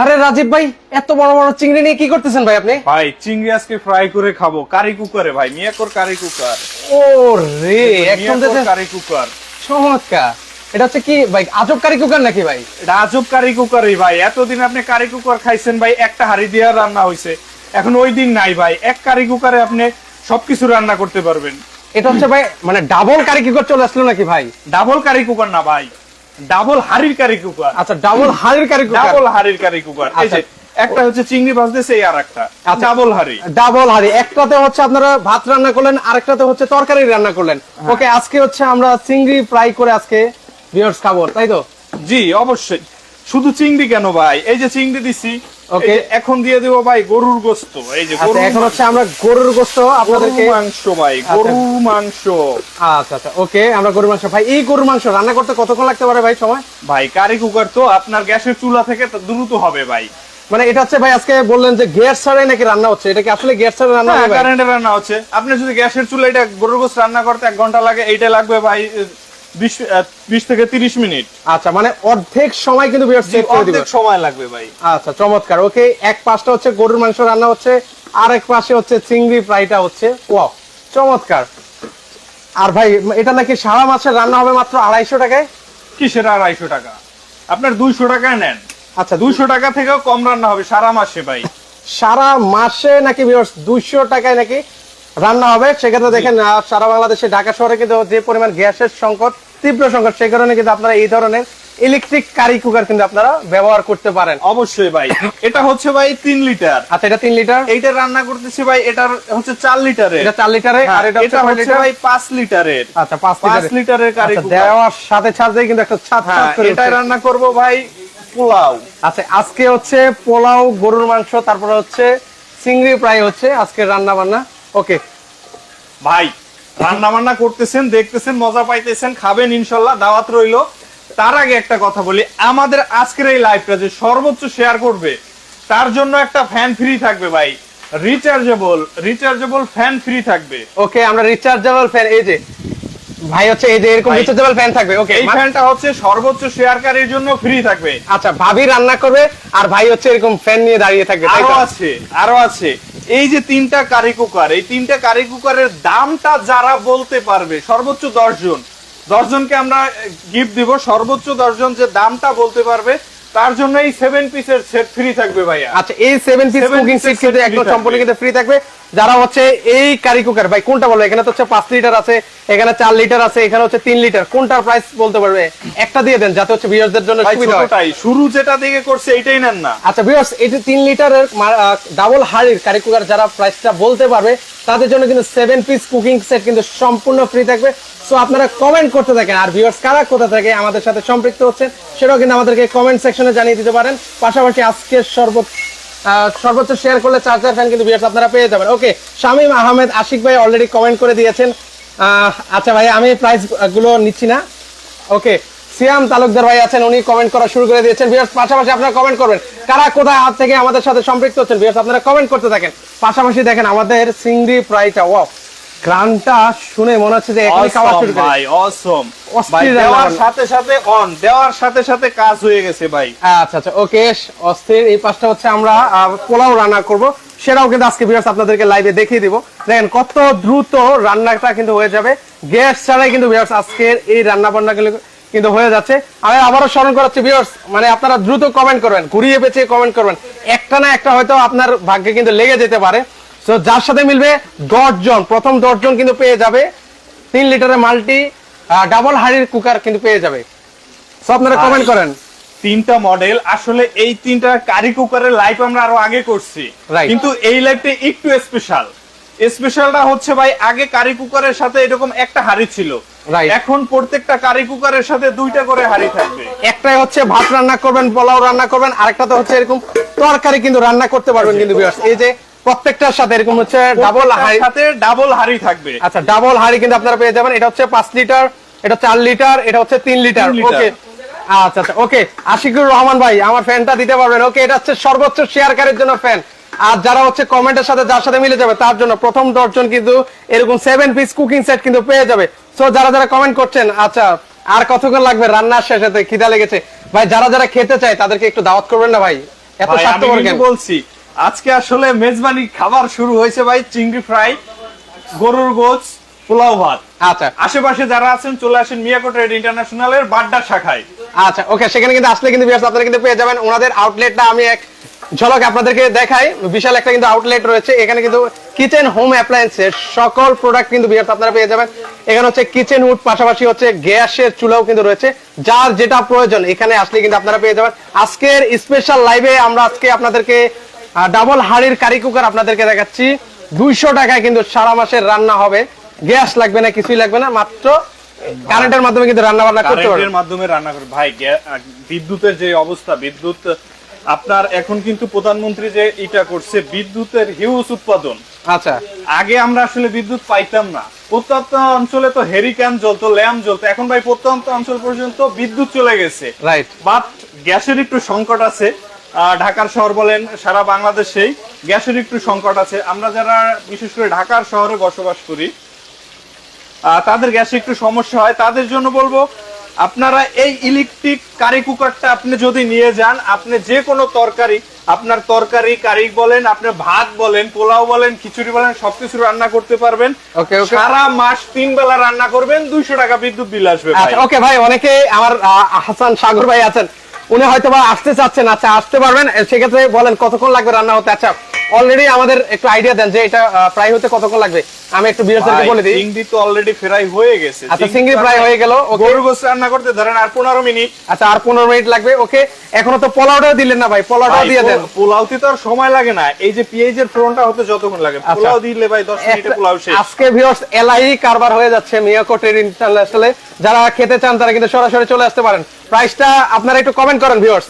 আরে রাজীব ভাই এত বড় বড় চিংড়ি নিয়ে কি করতেছেন ভাই আপনি? ভাই চিংড়ি আজকে ফ্রাই করে খাব। কারি কুকারে ভাই মিয়াকর কারি কুকার ও রে একদম কারি কুকার চমৎকার। এটা হচ্ছে কি ভাই আজব কারি কুকার নাকি ভাই? এটা আজব কারি কুকারই ভাই। এতদিন আপনি কারি কুকার খাইছেন ভাই একটা হাড়ি দিয়ে রান্না হয়েছে এখন ওই দিন নাই ভাই। এক কারি কুকারে আপনি সবকিছু রান্না করতে পারবেন। এটা হচ্ছে ভাই মানে ডাবল কারি কুকার চলে আসলো নাকি ভাই? ডাবল কারি কুকার না ভাই। ডাবল হাড়ির কারি কুকার আচ্ছা ডাবল হাড়ির কারি কুকার ডাবল হাড়ির কারি কুকার এই যে একটা হচ্ছে চিংড়ি ভাজতেছে এই আর একটা আচ্ছা। ডাবল হাড়ি। ডাবল হাড়ি। একটাতে হচ্ছে আপনারা ভাত রান্না করলেন আরেকটাতে হচ্ছে তরকারি রান্না করলেন। হ্যাঁ। ওকে আজকে হচ্ছে আমরা চিংড়ি ফ্রাই করে আজকে ভিউয়ার্স খাব তাই তো? জি অবশ্যই। শুধু চিংড়ি কেন ভাই? এই যে চিংড়ি দিছি যে এখন দিয়ে দেবো ভাই গরুর গোস্ত। এই যে আচ্ছা এখন হচ্ছে আমরা গরুর গোস্ত আপনাদেরকে মাংস ভাই গরুর মাংস। আচ্ছা আচ্ছা ওকে আমরা গরুর মাংস। ভাই এই গরুর মাংস রান্না করতে কতক্ষণ লাগতে পারে ভাই সময়? ভাই কারি কুকার তো আপনার গ্যাসের চুলা থেকে তো দ্রুত হবে ভাই। মানে এটা হচ্ছে ভাই আজকে বললেন যে গ্যাস ছাড়াই নাকি রান্না হচ্ছে। এটা কি আসলে গ্যাস ছাড়া রান্না হবে ভাই? কারেন্টে রান্না হচ্ছে। আপনি যদি গ্যাসের চুলা এটা গরুর গোস্ত রান্না করতে এক ঘণ্টা লাগে এইটা লাগবে ভাই বিশ আহ, বিশ থেকে তিরিশ মিনিট। আচ্ছা মানে অর্ধেক সময় কিন্তু ভিউয়ার্স সেভ করে দিবে অর্ধেক সময় লাগবে ভাই। আচ্ছা চমৎকার। ওকে এক পাশটা হচ্ছে গরুর মাংস রান্না হচ্ছে আর এক পাশে হচ্ছে চিংড়ি ফ্রাইটা হচ্ছে ওয়াও চমৎকার। আর ভাই এটা নাকি সারা মাছের রান্না হবে মাত্র আড়াইশো টাকায়? কিসের আড়াইশো টাকা? আপনার দুইশো টাকায় নেন। আচ্ছা দুইশো টাকা থেকেও কম রান্না হবে সারা মাসে ভাই। সারা মাসে নাকি দুইশো টাকায় নাকি রান্না হবে সেক্ষেত্রে দেখেন সারা বাংলাদেশে ঢাকা শহরে কিন্তু যে পরিমাণ গ্যাসের সংকট তীব্র সংকট সেই কারণে কিন্তু আপনারা এই ধরনের ইলেকট্রিক কারি কুকার কিন্তু আপনারা ব্যবহার করতে পারেন। অবশ্যই ভাই। এটা হচ্ছে ভাই তিন লিটার। আচ্ছা এটা তিন লিটার? এইটা রান্না করতেছি ভাই এটার হচ্ছে চার লিটারের। এটা চার লিটারে হ্যাঁ, আর এটা এটা হচ্ছে ভাই পাঁচ লিটারের। আচ্ছা পাঁচ পাঁচ লিটারের। কারি আচ্ছা, দেওয়ার সাথে সাথে কিন্তু একটা ছাদ হ্যাঁ এটাই রান্না করব ভাই পোলাও। আচ্ছা আজকে হচ্ছে পোলাও গরুর মাংস তারপরে হচ্ছে চিংড়ি ফ্রাই হচ্ছে আজকে রান্না বান্না ওকে ভাই রান্না বান্না করতেছেন, দেখতেছেন, মজা পাইতেছেন, খাবেন ইনশাল্লাহ, দাওয়াত রইল। তার আগে একটা কথা বলি, আমাদের আজকের এই লাইভটা যে সর্বোচ্চ শেয়ার করবে, তার জন্য একটা ফ্যান ফ্রি থাকবে ভাই। রিচার্জেবল রিচার্জেবল ফ্যান ফ্রি থাকবে। ওকে আমরা রিচার্জেবল ফ্যান এই যে ভাই হচ্ছে এই যে এরকম রিচার্জেবল ফ্যান থাকবে ওকে এই ফ্যানটা হচ্ছে সর্বোচ্চ শেয়ারকারীর জন্য ফ্রি থাকবে। আচ্ছা ভাবি রান্না করবে আর ভাই হচ্ছে এরকম ফ্যান নিয়ে দাঁড়িয়ে থাকবে আরও আছে আরও আছে। এই যে তিনটা কারি কুকার এই তিনটা কারি কুকারের দামটা যারা বলতে পারবে সর্বোচ্চ দশ জন দশ জনকে আমরা গিফট দিব সর্বোচ্চ দশ জন যে দামটা বলতে পারবে তার জন্য এই সেভেন পিসের সেট ফ্রি থাকবে ভাইয়া। আচ্ছা এই সেভেন পিস কুকিং সেট কিন্তু একদম সম্পূর্ণ কিন্তু ফ্রি থাকবে। যারা হচ্ছে এই কারি কুকার ভাই কোনটা বলব এখানে তো হচ্ছে পাঁচ লিটার আছে এখানে চার লিটার আছে এখানে হচ্ছে তিন লিটার কোনটার প্রাইস বলতে পারবে? একটা দিয়ে দেন যাতে হচ্ছে ভিউয়ারদের জন্য সুবিধা হয়। শুরু যেটা দিকে করছে এইটাই নেন না। আচ্ছা ভিউয়ার্স এটি তিন লিটারের ডাবল হাড়ির কারি কুকার যারা প্রাইসটা বলতে পারবে তাদের জন্য কিন্তু সেভেন পিস কুকিং সেট কিন্তু সম্পূর্ণ ফ্রি থাকবে। সো আপনারা কমেন্ট করতে থাকেন আর ভিউয়ার্স কারা কোথা থেকে আমাদের সাথে সম্পৃক্ত হচ্ছেন সেটাও কিন্তু আমাদেরকে কমেন্ট সেকশনে জানিয়ে দিতে পারেন। পাশাপাশি আজকে সর্বোচ্চ সর্বোচ্চ শেয়ার করলে চার্জার ফ্যান কিন্তু ভিউয়ার্স আপনারা পেয়ে যাবেন। ওকে শামীম আহমেদ আশিক ভাই অলরেডি কমেন্ট করে দিয়েছেন। আচ্ছা ভাই আমি প্রাইসগুলো নিচ্ছি না। ওকে সিয়াম তালুকদার ভাই আছেন উনি কমেন্ট করা শুরু করে দিয়েছেন। ভিউয়ার্স পাশাপাশি আপনারা কমেন্ট করবেন কারা কোথায় হাত থেকে আমাদের সাথে সম্পৃক্ত হচ্ছেন? ভিউয়ার্স আপনারা কমেন্ট করতে থাকেন। পাশাপাশি দেখেন আমাদের চিংড়ি ফ্রাইটা ওয়াও গ্রানটা শুনে মনে হচ্ছে যে এখনই খাওয়া শুরু করে ভাই অসম ভাই দেওয়ার সাথে সাথে অন দেওয়ার সাথে সাথে কাজ হয়ে গেছে ভাই। আচ্ছা আচ্ছা ওকে অস্থির। এই পাঁচটা হচ্ছে আমরা পোলাও রান্না করব। সেটাও কিন্তু আজকে ভিউয়ার্স আপনাদেরকে লাইভে দেখিয়ে দিব। দেখেন কত দ্রুত রান্নাটা কিন্তু হয়ে যাবে। গ্যাস ছাড়াই কিন্তু ভিউয়ার্স আজকের এই রান্না বান্নাগুলো কিন্তু হয়ে যাচ্ছে। আমি আবারও স্মরণ করাচ্ছি ভিউয়ার্স মানে আপনারা দ্রুত কমেন্ট করবেন, ঘুরিয়ে পেঁচিয়ে কমেন্ট করবেন। একটা না একটা হয়তো আপনার ভাগ্যে কিন্তু লেগে যেতে পারে। তো যার সাথে মিলবে দশ জন প্রথম দশজন কিন্তু পেয়ে যাবে। তিন লিটারের মাল্টি ডাবল হাড়ির কুকার কিন্তু পেয়ে যাবে। তো আপনারা কমেন্ট করেন। তিনটা মডেল আসলে এই তিনটা কারি কুকারের লাইভ আমরা আরও আগে করছি. কিন্তু এই লাইভটা একটু স্পেশাল স্পেশালটা হচ্ছে ভাই আগে কারি কুকারের সাথে এরকম একটা হাড়ি ছিল. এখন প্রত্যেকটা কারি কুকারের সাথে দুইটা করে হাড়ি থাকবে। একটাই হচ্ছে ভাত রান্না করবেন পোলাও রান্না করবেন আরেকটাতে হচ্ছে এরকম তরকারি কিন্তু রান্না করতে পারবেন কিন্তু। এই যে প্রত্যেকটার সাথে এরকম হচ্ছে ডাবল হাড়ি সাথে ডাবল হাড়ি থাকবে। আচ্ছা ডাবল হাড়ি কিন্তু আপনারা পেয়ে যাবেন। এটা হচ্ছে পাঁচ লিটার এটা চার লিটার এটা হচ্ছে তিন লিটার তিন লিটার। ওকে আচ্ছা আচ্ছা ওকে আশিকুর রহমান ভাই আমার ফ্যানটা দিতে পারবেন। ওকে এটা হচ্ছে সর্বোচ্চ শেয়ারকারীর জন্য ফ্যান আর যারা হচ্ছে কমেন্টের সাথে যার সাথে মিলে যাবে তার জন্য প্রথম দশজন কিন্তু এরকম সেভেন পিস কুকিং সেট কিন্তু পেয়ে যাবে। সো যারা যারা কমেন্ট করছেন আচ্ছা আর কতক্ষণ লাগবে? রান্নার শেষেতে খিদা লেগেছে। ভাই যারা যারা খেতে চায় তাদেরকে একটু দাওয়াত করবেন না ভাই? এত স্বার্থপর কেন? বলছি আজকে আসলে মেজবানি খাবার শুরু হয়েছে ভাই চিংড়ি ফ্রাই গরুর গোছ পোলাও ভাত। আচ্ছা। আশেপাশে যারা আছেন চলে আসেন মিয়াকো ট্রেড ইন্টারন্যাশনালের বাড্ডা শাখায়। আচ্ছা ওকে সেখানে কিন্তু আসলে কিন্তু আপনারা কিন্তু পেয়ে যাবেন। ওনাদের আউটলেটটা আমি এক ঝলক আপনাদেরকে দেখাই। বিশাল একটা কিন্তু আউটলেট রয়েছে। এখানে কিন্তু কিচেন হোম অ্যাপ্লায়েন্সের সকল প্রোডাক্ট কিন্তু viewers আপনারা পেয়ে যাবেন। এখানে হচ্ছে কিচেন উড পাশাপাশি হচ্ছে গ্যাসের চুলাও কিন্তু রয়েছে। যার যেটা প্রয়োজন, এখানে আসলে কিন্তু আপনারা পেয়ে যাবেন। আজকের স্পেশাল লাইভে আমরা আজকে আপনাদেরকে ডাবল হাড়ির কারি কুকার আপনাদেরকে দেখাচ্ছি। দুইশো টাকায় কিন্তু সারা মাসের রান্না হবে। গ্যাস লাগবে না, কিছুই লাগবে না, মাত্র কারেন্টের মাধ্যমে কিন্তু রান্না বান্না করতে কারেন্টের মাধ্যমে রান্না করে ভাই বিদ্যুতের যে অবস্থা বিদ্যুৎ আপনার এখন কিন্তু প্রধানমন্ত্রী যে এটা করছে বিদ্যুতের হিউজ উৎপাদন। আচ্ছা। আগে আমরা আসলে বিদ্যুৎ পাইতাম না। প্রত্যন্ত অঞ্চলে তো হেরিক্যান জ্বলতো ল্যাম্প জ্বলতো। এখন ভাই প্রত্যন্ত অঞ্চল পর্যন্ত বিদ্যুৎ চলে গেছে। রাইট বাট গ্যাসের একটু সংকট আছে। ঢাকার শহর বলেন সারা বাংলাদেশেই গ্যাসের একটু সংকট আছে। আমরা যারা বিশেষ করে ঢাকার শহরে বসবাস করি তাদের গ্যাসে একটু সমস্যা হয় তাদের জন্য বলব আপনারা এই ইলেকট্রিক কারি কুকারটা আপনি যদি নিয়ে যান আপনি যে কোনো তরকারি আপনার তরকারি কারি বলেন আপনি ভাত বলেন পোলাও বলেন খিচুড়ি বলেন সবকিছু রান্না করতে পারবেন. সারা মাস তিন বেলা রান্না করবেন দুইশো টাকা বিদ্যুৎ বিল আসবে আচ্ছা ওকে ভাই অনেকে আমার হাসান সাগর ভাই আছেন উনি হয়তো বা আসতে চাচ্ছেন আচ্ছা আসতে পারবেন সেক্ষেত্রে বলেন কতক্ষণ লাগবে রান্না হতে? আচ্ছা অলরেডি আমাদের একটু আইডিয়া দেন যে এটা প্রায় হতে কতক্ষণ লাগবে। আমি একটু বিয়ারদেরকে ভাই, বলে দিই। চিংড়ি তো অলরেডি ফ্রাই হয়ে গেছে। আচ্ছা চিংড়ি ফ্রাই হয়ে গেল ওকে গরু গোস রান্না করতে ধরেন আর পনেরো মিনিট। আচ্ছা আর পনেরো মিনিট লাগবে ওকে এখনও তো পোলাওটাও দিলেন না ভাই পোলাওটাও দিয়ে দেন। পোলাওতে তো আর সময় লাগে না। এই যে পেঁয়াজ এর ফ্রনটা হতে যতক্ষণ লাগে আচ্ছা। পোলাও দিলে ভাই দশ মিনিটে পোলাও শেষ। আজকে ভিউয়ার্স এলআই কারবার হয়ে যাচ্ছে মিয়াকো ট্রেড ইন্টারন্যাশনালে। যারা খেতে চান তারা কিন্তু সরাসরি চলে আসতে পারেন। প্রাইসটা আপনারা একটু কমেন্ট করেন ভিউয়ার্স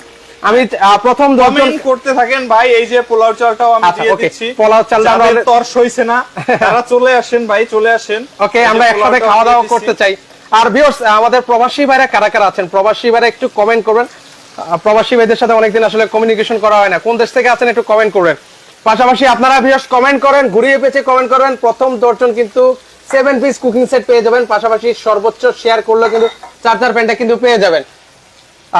আমি প্রথম কমেন্ট করতে থাকেন ভাই এই যে পোলাও চালটাও আমি আচ্ছা, দিয়ে দিচ্ছি। পোলাও চালটা আমরা- যাদের তর সইছে না তারা চলে আসেন ভাই চলে আসেন। ওকে আমরা একসাথে খাওয়া দাওয়া করতে চাই। আর ভিউয়ার্স আমাদের প্রবাসী ভাইরা কারা কারা আছেন? প্রবাসী ভাইরা একটু কমেন্ট করবেন। প্রবাসী ভাইদের সাথে অনেকদিন আসলে কমিউনিকেশন করা হয় না। কোন দেশ থেকে আছেন একটু কমেন্ট করবেন। পাশাপাশি আপনারা ভিউয়ার্স কমেন্ট করেন ঘুরিয়ে পেঁচে কমেন্ট করবেন। প্রথম দশজন কিন্তু সেভেন পিস কুকিং সেট পেয়ে যাবেন। পাশাপাশি সর্বোচ্চ শেয়ার করলে কিন্তু চার্জার প্যান্টটা কিন্তু পেয়ে যাবেন।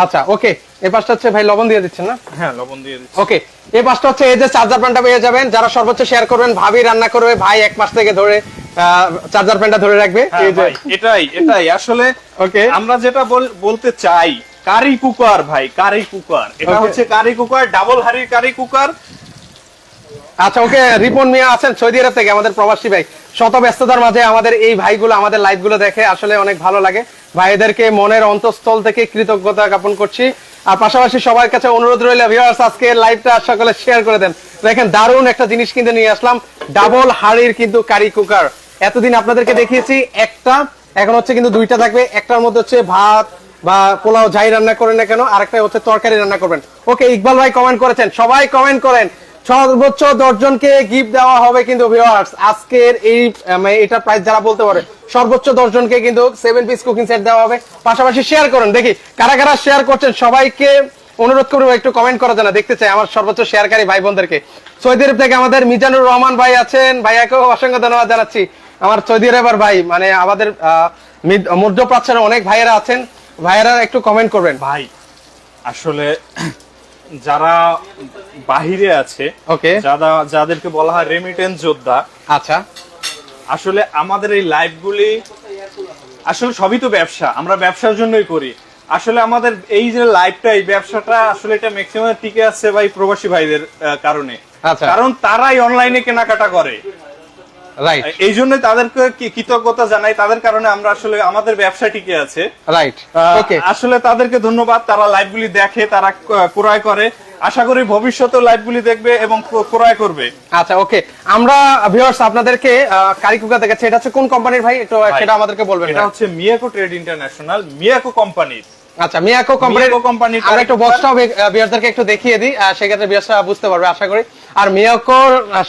আচ্ছা ওকে এই পাশটা হচ্ছে ভাই লবণ দিয়ে দিচ্ছেন না? হ্যাঁ লবণ দিয়ে দিচ্ছি। ওকে এই পাশটা হচ্ছে এই যে চার্জার প্যান্টটা পেয়ে যাবেন যারা সর্বোচ্চ শেয়ার করবেন ভাবি রান্না করবে ভাই এক মাস থেকে ধরে চার্জার প্যান্টটা ধরে রাখবে। হ্যাঁ এই যে এটাই এটাই। আসলে ওকে আমরা যেটা বলতে চাই কারি কুকার ভাই কারি কুকার এটা হচ্ছে কারি কুকার ডাবল হাড়ির কারি কুকার আচ্ছা ওকে রিপন মিয়া আছেন সৌদি আরব থেকে আমাদের প্রবাসী ভাই। শত ব্যস্ততার মাঝে আমাদের এই ভাইগুলো আমাদের লাইভগুলো দেখে আসলে অনেক ভালো লাগে। ভাইদেরকে মনের অন্তঃস্থল থেকে কৃতজ্ঞতা জ্ঞাপন করছি। আর পাশাপাশি সবার কাছে অনুরোধ রইল ভিউয়ার্স আজকে লাইভটা সকলে শেয়ার করে দেন। দেখেন, দারুণ একটা জিনিস কিন্তু নিয়ে আসলাম। ডাবল হাড়ির কিন্তু কারি কুকার এতদিন আপনাদেরকে দেখিয়েছি, একটা, এখন হচ্ছে কিন্তু দুইটা থাকবে। একটার মধ্যে হচ্ছে ভাত বা পোলাও যাই রান্না করেন না কেন আরেকটা হচ্ছে তরকারি রান্না করবেন। ওকে, ইকবাল ভাই কমেন্ট করেছেন। সবাই কমেন্ট করেন। সর্বোচ্চ দশজনকে গিফট দেওয়া হবে কিন্তু আজকের এই মানে এটার প্রাইস যারা বলতে পারে, সর্বোচ্চ দশজনকে কিন্তু সেভেন পিস কুকিং সেট দেওয়া হবে। পাশাপাশি শেয়ার করেন। দেখি, কারা কারা শেয়ার করছেন সবাইকে অনুরোধ করব একটু কমেন্ট করা জানা দেখতে চাই আমার সর্বোচ্চ শেয়ারকারী ভাই বোনদেরকে সৌদি আরব থেকে আমাদের মিজানুর রহমান ভাই আছেন। ভাইয়াকেও অসংখ্য ধন্যবাদ জানাচ্ছি। আমার সৌদি আরবের ভাই মানে আমাদের মধ্যপ্রাচ্যের অনেক ভাইয়েরা আছেন। ভাইয়েরা একটু কমেন্ট করবেন। ভাই, আসলে যারা বাহিরে আছে ওকে। যারা যাদেরকে বলা হয় রেমিটেন্স যোদ্ধা আচ্ছা। আসলে আমাদের এই লাইভগুলি আসলে সবই তো ব্যবসা আমরা ব্যবসার জন্যই করি। আসলে আমাদের এই যে লাইভটা এই ব্যবসাটা আসলে এটা ম্যাক্সিমাম টিকে আছে ভাই প্রবাসী ভাইদের কারণে। আচ্ছা। কারণ তারাই অনলাইনে কেনাকাটা করে। রাইট এই জন্যই তাদেরকে কৃতজ্ঞতা জানাই তাদের কারণে আমরা আসলে আমাদের ব্যবসা টিকে আছে। রাইট ওকে আসলে তাদেরকে ধন্যবাদ তারা লাইভগুলি দেখে তারা ক্রয় করে। আশা করি ভবিষ্যতে লাইভগুলি দেখবে এবং ক্রয় করবে। আচ্ছা ওকে আমরা ভিউয়ার্স আপনাদেরকে কারিকুকা দেখাচ্ছি। এটা হচ্ছে কোন কোম্পানির ভাই? একটু সেটা আমাদেরকে বলবেন এটা হচ্ছে মিয়াকো ট্রেড ইন্টারন্যাশনাল মিয়াকো কোম্পানির আচ্ছা মিয়াকো কোম্পানির কোম্পানির আমরা একটু কারিকুকা। বক্সটাও ভিউয়ারদেরকে একটু দেখিয়ে দিই সেক্ষেত্রে ভিউয়ার্সরা বুঝতে পারবে আশা করি। আর মিয়াকো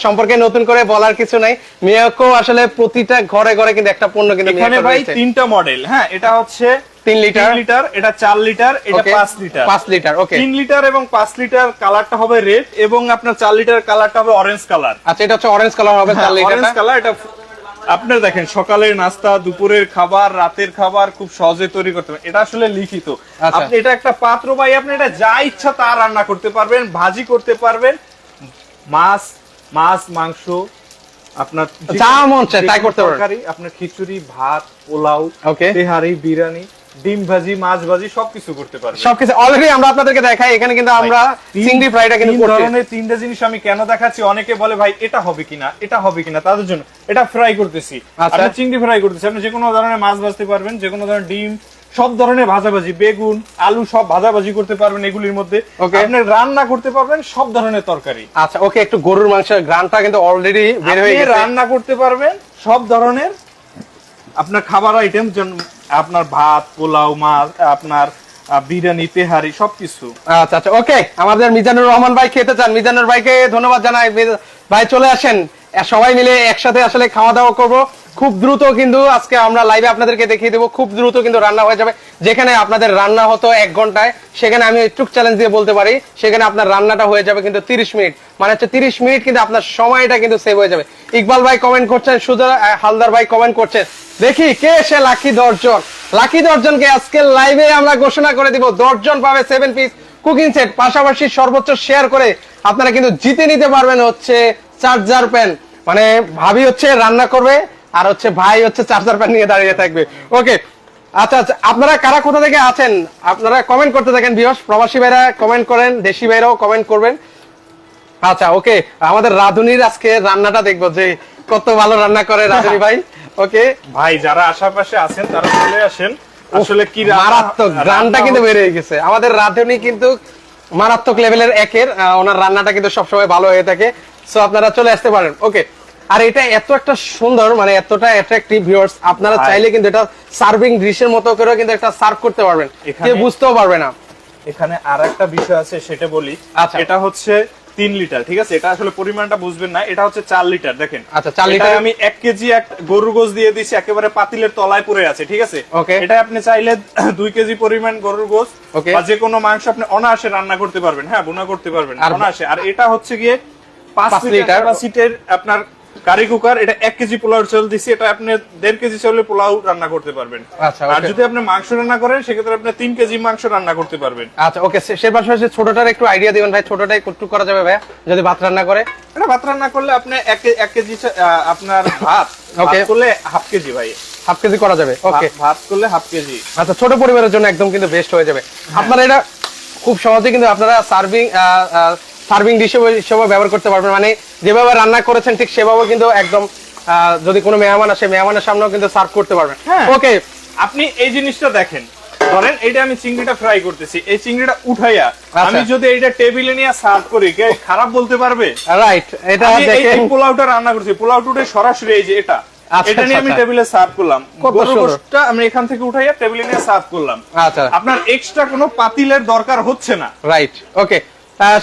সম্পর্কে নতুন করে বলার কিছু নাই। মিয়াকো আসলে প্রতিটা ঘরে ঘরে কিন্তু একটা পণ্য কিন্তু এখানে ভাই তিনটা মডেল হ্যাঁ এটা হচ্ছে তিন লিটার লিটার এটা চার লিটার এটা পাঁচ লিটার পাঁচ লিটার ওকে তিন লিটার এবং পাঁচ লিটার কালারটা হবে রেড এবং আপনার চার লিটার কালারটা হবে অরেঞ্জ কালার আচ্ছা এটা হচ্ছে অরেঞ্জ কালার হবে চার অরেঞ্জ কালার এটা আপনার দেখেন সকালের নাস্তা দুপুরের খাবার রাতের খাবার খুব সহজে তৈরি করতে পারেন এটা আসলে লিখিত আচ্ছা। আপনি এটা একটা পাত্র ভাই আপনি এটা যা ইচ্ছা তা রান্না করতে পারবেন ভাজি করতে পারবেন মাছ মাছ মাংস আপনার যে- মন চায় তাই করতে পারবেন। আপনার খিচুড়ি ভাত পোলাও. তেহারি বিরিয়ানি ডিম ভাজি মাছ ভাজি সবকিছু করতে পারবেন সবকিছু অলরেডি আমরা আপনাদেরকে দেখাই এখানে কিন্তু আমরা চিংড়ি ফ্রাইটা কিন্তু ধরনের তিনটা জিনিস আমি কেন দেখাচ্ছি? অনেকে বলে ভাই এটা হবে কিনা এটা হবে কিনা তাদের জন্য। এটা ফ্রাই করতেছি। আচ্ছা। আপনি চিংড়ি ফ্রাই করতেছি। আপনি যে কোনো ধরনের মাছ ভাজতে পারবেন যে কোনো ধরনের ডিম সব ধরনের ভাজাভাজি বেগুন আলু সব ভাজাভাজি করতে পারবেন এগুলির মধ্যে. আপনি রান্না করতে পারবেন সব ধরনের তরকারি। আচ্ছা ওকে একটু গরুর মাংসের গ্রানটা কিন্তু অলরেডি বের হয়ে গেছে। রান্না করতে পারবেন সব ধরনের আপনার খাবার আইটেম যেমন আপনার ভাত, পোলাও, মাছ, আপনার বিরিয়ানি তেহারি সবকিছু। আচ্ছা আচ্ছা ওকে আমাদের মিজানুর রহমান ভাই খেতে চান। মিজানুর ভাইকে ধন্যবাদ জানাই। ভাই চলে আসেন। সবাই মিলে একসাথে আসলে খাওয়া দাওয়া করব। খুব দ্রুত কিন্তু আজকে আমরা লাইভে আপনাদেরকে দেখিয়ে দেবো। খুব দ্রুত কিন্তু রান্না হয়ে যাবে। যেখানে আপনাদের রান্না হতো এক ঘন্টায়, সেখানে আমি একটু চ্যালেঞ্জ দিয়ে বলতে পারি, সেখানে আপনার রান্নাটা হয়ে যাবে কিন্তু তিরিশ মিনিট। মানে হচ্ছে তিরিশ মিনিট কিন্তু আপনার সময়টা কিন্তু সেভ হয়ে যাবে। ইকবাল ভাই কমেন্ট করছেন, সুজা হালদার ভাই কমেন্ট করছেন দেখি কে সে লাকি দর্জন? লাকি দর্জনকে আজকে লাইভে আমরা ঘোষণা করে দিব। দর্জন পাবে সেভেন পিস কুকিং সেট পাশাপাশি সর্বোচ্চ শেয়ার করে আপনারা কিন্তু জিতে নিতে পারবেন হচ্ছে চার্জার প্যান মানে ভাবি হচ্ছে রান্না করবে আর হচ্ছে ভাই হচ্ছে চার্জার প্যান নিয়ে দাঁড়িয়ে থাকবে। ওকে আচ্ছা আচ্ছা আপনারা কারা কোথা থেকে আছেন? আপনারা কমেন্ট করতে থাকেন বিহস প্রবাসী ভাইরা কমেন্ট করেন দেশি ভাইরাও কমেন্ট করবেন। আচ্ছা ওকে আমাদের রাধুনির আজকে রান্নাটা দেখব যে কত ভালো রান্না করে রাধুনি ভাই। ওকে। ভাই যারা আশেপাশে আছেন তারা চলে আসেন। আসলে কি মারাত্মক রান্না কিন্তু বেড়ে গেছে। আমাদের রাধুনি কিন্তু মারাত্মক লেভেলের একের ওনার রান্নাটা কিন্তু সবসময় ভালো হয়ে থাকে। সো আপনারা চলে আসতে পারেন। ওকে আর এটা এত একটা সুন্দর মানে এতটা অ্যাট্রাকটিভ ভিউয়ার্স আপনারা চাইলে কিন্তু এটা সার্ভিং ডিশের মতো করে কিন্তু একটা সার্ভ করতে পারবেন। কেউ বুঝতেও পারবে না। এখানে আর একটা বিষয় আছে সেটা বলি। আচ্ছা। এটা হচ্ছে তিন লিটার ঠিক আছে? এটা আসলে পরিমাণটা বুঝবেন না। এটা হচ্ছে চার লিটার দেখেন। আচ্ছা, চার লিটার। আমি এক কেজি এক গরুর গোস দিয়ে দিছি একেবারে পাতিলের তলায় পড়ে আছে ঠিক আছে. এটা আপনি চাইলে দুই কেজি পরিমাণ গরুর গোস. বা যে কোনো মাংস আপনি অনায়াসে রান্না করতে পারবেন। হ্যাঁ বুনা করতে পারবেন অনায়াসে। আর এটা হচ্ছে গিয়ে পাঁচ লিটার। ক্যাপাসিটির আপনার কারি কুকার এটা এক কেজি পোলাও চাল দিছি এটা আপনি দেড় কেজি চাউলে পোলাও রান্না করতে পারবেন। আচ্ছা, আর যদি আপনি মাংস রান্না করেন সেক্ষেত্রে আপনি তিন কেজি মাংস রান্না করতে পারবেন। আচ্ছা ওকে সে পাশাপাশি ছোটটার একটু আইডিয়া দিবেন ভাই করা যাবে ভাই যদি ভাত রান্না করে? এটা ভাত রান্না করলে আপনি এক কেজি আপনার ভাত Okay. করলে হাফ কেজি ভাই। হাফ কেজি করা যাবে ওকে ভাত- ভাত করলে হাফ কেজি। আচ্ছা ছোট পরিবারের জন্য একদম কিন্তু বেস্ট হয়ে যাবে। আপনারা এটা খুব সহজে কিন্তু আপনারা সার্ভিং সার্ভিং ডিশ হিসেবে ব্যবহার করতে পারবেন। মানে যেভাবে রান্না করেছেন ঠিক সেভাবে কিন্তু একদম যদি কোনো মেহমান আসে মেহমানের সামনেও কিন্তু সার্ভ করতে পারবেন। হ্যাঁ। ওকে আপনি এই জিনিসটা দেখেন। ধরেন এটা আমি চিংড়িটা ফ্রাই করতেছি। এই চিংড়িটা উঠাইয়া আচ্ছা। আমি যদি এটা টেবিলে নিয়ে সার্ভ করি কে খারাপ বলতে পারবে? রাইট এটা আমি দেখেন। পোলাওটা রান্না করছি। পোলাওটা সরাসরি এই যে এটা। আচ্ছা, এটা নিয়ে আমি আচ্ছা। টেবিলে সার্ভ করলাম। আমি এখান থেকে উঠাইয়া টেবিলে নিয়ে সার্ভ করলাম। আচ্ছা। আপনার এক্সট্রা কোনো পাতিলের দরকার হচ্ছে না। রাইট ওকে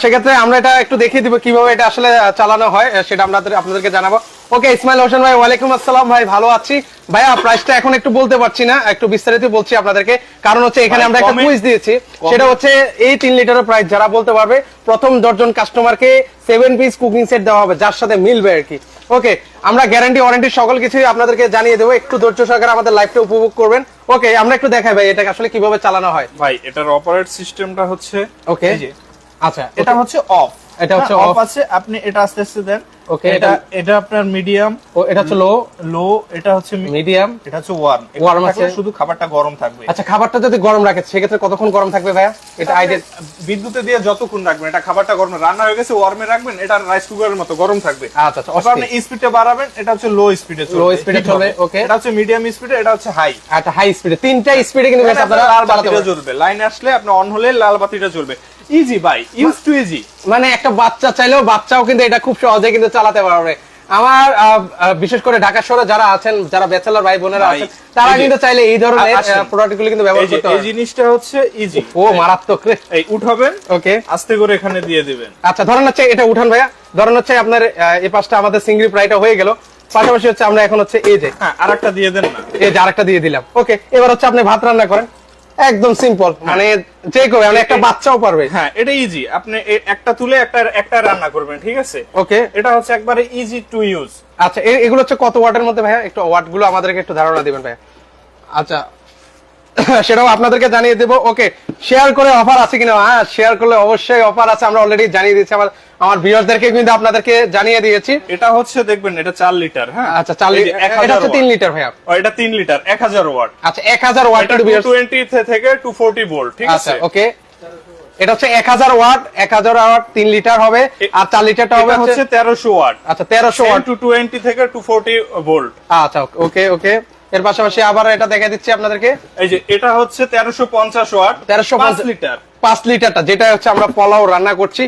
সেক্ষেত্রে আমরা এটা একটু দেখিয়ে দিব কীভাবে এটা আসলে চালানো হয় সেটা আপনাদের আপনাদেরকে জানাব। ওকে ইসমাইল হোসেন ভাই ওয়ালাইকুম আসসালাম ভাই ভালো আছি। ভাইয়া প্রাইসটা এখন একটু বলতে পারছি না একটু বিস্তারিত বলছি আপনাদেরকে। কারণ হচ্ছে এখানে আমরা একটা কুইজ দিয়েছি সেটা হচ্ছে এই তিন লিটারের প্রাইস যারা বলতে পারবে প্রথম দশজন কাস্টমারকে সেভেন পিস কুকিং সেট দেওয়া হবে যার সাথে মিলবে আর কি। ওকে আমরা গ্যারান্টি ওয়ারেন্টি সকল কিছুই আপনাদেরকে জানিয়ে দেবো একটু ধৈর্য সহকারে আমাদের লাইফটা উপভোগ করবেন। ওকে আমরা একটু দেখাই ভাই এটাকে আসলে কীভাবে চালানো হয়। ভাই এটার অপারেট সিস্টেমটা হচ্ছে ওকে। আচ্ছা এটা হচ্ছে অফ এটা হচ্ছে অফ আছে আপনি এটা আস্তে আস্তে দেন। Okay, এটা এটা- আপনার মিডিয়াম ও এটা হচ্ছে লো লো এটা হচ্ছে মিডিয়াম এটা হচ্ছে ওয়ার্ম Warm আছে। শুধু খাবারটা গরম থাকবে। আচ্ছা খাবারটা যদি গরম রাখে সেক্ষেত্রে কতক্ষণ গরম থাকবে ভাইয়া? এটা আইডিয়া বিদ্যুতে দিয়ে যতক্ষণ রাখবেন এটা খাবারটা গরম রান্না হয়ে গেছে ওয়ার্মে রাখবেন এটা রাইস কুকারের মতো গরম থাকবে। আচ্ছা আচ্ছা আপনি স্পিডে বাড়াবেন এটা হচ্ছে লো স্পিডে চলবে। এ Heat চলবে, okay. এটা হচ্ছে মিডিয়াম স্পিডে এটা হচ্ছে হাই আচ্ছা হাই স্পিডে তিনটা স্পিডে কিন্তু আপনারা লাল বাতিটা জ্বলবে। লাইন আসলে আপনি অন হলে লাল বাতিটা জ্বলবে। Easy by use to easy মানে একটা বাচ্চা চাইলেও বাচ্চাও কিন্তু এটা খুব সহজে কিন্তু চালাতে পারবে। আমার বিশেষ করে ঢাকা শহরে যারা আছেন যারা ব্যাচেলার ভাই বোনেরা আছেন তারা কিন্তু চাইলে এই ধরনের আ- আসেন। প্রোডাক্টগুলো কিন্তু ব্যবহার করতে এই জিনিসটা হচ্ছে ইজি ও মারাত্মক রে। এই উঠাবেন। ওকে আস্তে করে এখানে দিয়ে দিবেন। আচ্ছা ধরেন হচ্ছে এটা উঠান ভাইয়া। ধরেন হচ্ছে আপনার এই পাশটা আমাদের সিঙ্গি ফ্রাইটা হয়ে গেল। পাশাপাশি হচ্ছে আমরা এখন হচ্ছে এই যে হ্যাঁ আরেকটা দিয়ে দেন না। এই যে আরেকটা দিয়ে দিলাম। ওকে এবার হচ্ছে আপনি ভাত রান্না করেন। একদম সিম্পল মানে যে করবে মানে একটা বাচ্চাও পারবে। হ্যাঁ এটা ইজি আপনি একটা তুলে একটা একটা রান্না করবেন ঠিক আছে? ওকে এটা হচ্ছে একবারে ইজি টু ইউজ আচ্ছা এগুলো হচ্ছে কত ওয়াটের মধ্যে ভাইয়া? একটু ওয়াটগুলো আমাদেরকে একটু ধারণা দিবেন ভাইয়া। আচ্ছা সেটাও আপনাদেরকে জানিয়ে দেবো। ওকে শেয়ার করে অফার আছে কিনা? হ্যাঁ শেয়ার করলে অবশ্যই অফার আছে আমরা অলরেডি জানিয়ে দিয়েছি। আমার আমার ভিউয়ারদেরকে কিন্তু আপনাদেরকে জানিয়ে দিয়েছি। এটা হচ্ছে দেখবেন এটা চার লিটার হ্যাঁ? আচ্ছা চার এই যে লিটার এটা হচ্ছে তিন watt। লিটার ভাইয়া। ও, এটা তিন লিটার এক হাজার ওয়াট আচ্ছা এক হাজার ওয়াট এটা টু টোয়েন্টি থেকে টু ফোরটি ভোল্ট ঠিক আচ্ছা আছে? ওকে এটা হচ্ছে এক হাজার ওয়াট এক হাজার ওয়াট তিন লিটার হবে। আর চার লিটারটা হবে হচ্ছে হচ্ছে তেরোশো ওয়াট আচ্ছা তেরোশো ওয়াট টু টোয়েন্টি থেকে টু ফোরটি ভোল্ট আচ্ছা ওকে ওকে এর পাশাপাশি আবার এটা দেখা দিচ্ছি আপনাদেরকে। এই যে এটা হচ্ছে তেরোশো পঞ্চাশ ওয়াট 1350 লিটার। পাঁচ লিটারটা যেটা হচ্ছে আমরা পোলাও রান্না করছি।